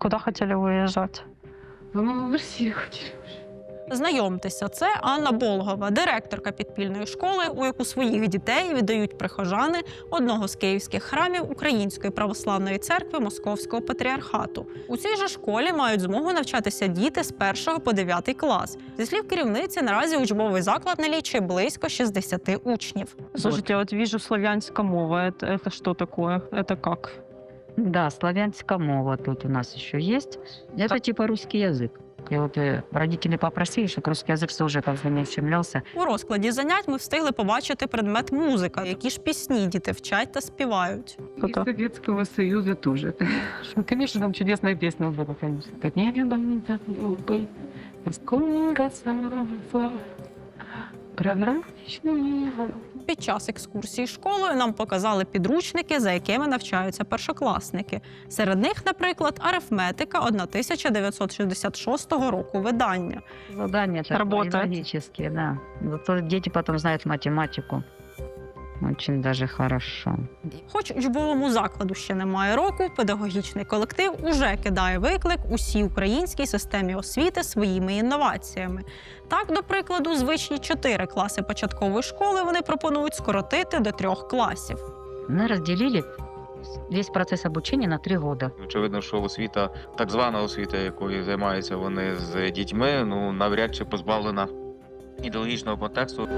куда хотели уезжать? По-моему, в Россию хотели. Знайомтеся, це Анна Болгова, директорка підпільної школи, у яку своїх дітей віддають прихожани одного з київських храмів Української православної церкви Московського патріархату. У цій же школі мають змогу навчатися діти з 1 по 9 клас. Зі слів керівниці, наразі учбовий заклад налічує близько 60 учнів. Слушайте, я вот вижу славянская мова. Это, это что такое? Это как? Да, славянская мова тут у нас еще есть. Это типа русский язык. И вот э, родители попросили, чтобы русский язык тоже как бы не ущемлялся. У розкладі занять ми встигли побачити предмет музика, які ж пісні діти вчать та співають. И Кто-то. Советского Союза тоже. Ну, Конечно, там чудесная песня была, конечно. Как не голубой, скоро сама прозрачный під час екскурсії школою нам показали підручники, за якими навчаються першокласники. Серед них, наприклад, арифметика 1966 року видання. Задання такие Работает. да. Зато діти потім знають математику. Очень даже хорошо. Хоч учбовому закладу ще немає року, педагогічний колектив уже кидає виклик усій українській системі освіти своїми інноваціями. Так, до прикладу, звичні чотири класи початкової школи вони пропонують скоротити до трьох класів. Мы разделили весь процесс обучения на три года. Очевидно, що освіта, так звана освіта, якою займаються вони з дітьми, ну навряд чи позбавлена ідеологічного контексту.